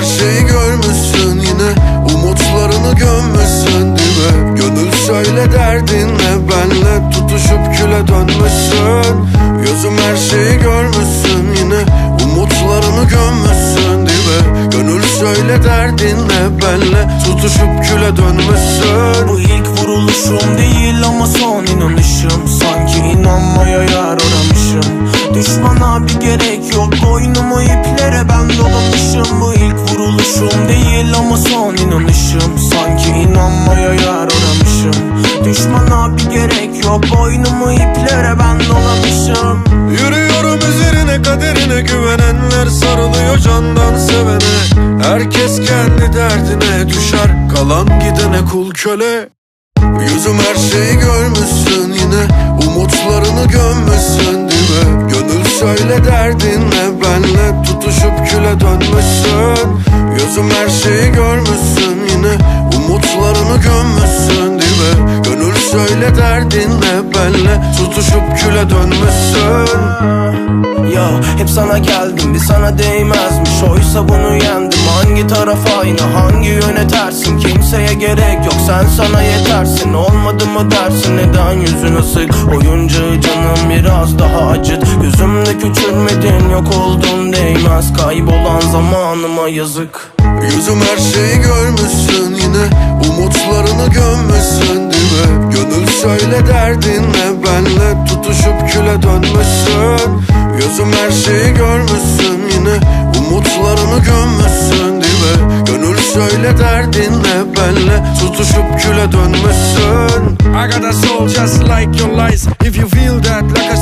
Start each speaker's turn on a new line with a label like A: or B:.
A: Her şeyi görmüşsün yine. Umutlarını gömmüşsün dibe Gönül söyle derdinle benle Tutuşup küle dönmüşsün.
B: Gözüm her şeyi görmüşsün yine. Umutlarını gömmüşsün dibe Gönül söyle derdinle benle Tutuşup küle dönmüşsün. Bu ilk vuruluşum değil. Son inanışım. Sanki inanmaya yer aramışım Düşmana bir gerek yok. Boynumu iplere ben dolamışım.
A: Yürüyorum üzerine kaderine güvenenler sarılıyor candan sevene. Herkes kendi derdine düşer. Kalan gidene kul köle. Yüzüm her şeyi görmüşsün yine. Umutlarını gömmüşsün dibe Gönül söyle derdin ne? Benle tutuşup küle dönmüşsün Gözüm her şeyi görmüşsün yine. Umutlarını gömmüşsün dibe Gönül söyle derdin ne benle? Tutuşup küle dönmüşsün.
B: Ya hep sana geldim bir sana değmezmiş. Oysa bunu yendim. Hangi taraf aynı hangi yöne tersin? Kimseye gerek yok sen sana yetersin. Olmadı mı dersin? Neden yüzün ısık Oyuncağı canım biraz daha acıt. Gözümde küçülmedin yok oldun değmez. Kaybolan zamanıma yazık.
A: Yüzüm her şeyi görmüşsün yine Umutlarını gömmüşsün dibe Gönül söyle derdin ne benle Tutuşup küle dönmüşsün. Gözüm her şeyi görmüşsün yine Umutlarını gömmüşsün dibe Gönül söyle derdin ne benle Tutuşup küle dönmüşsün
C: I got a soul just like your lies. If you feel that, like a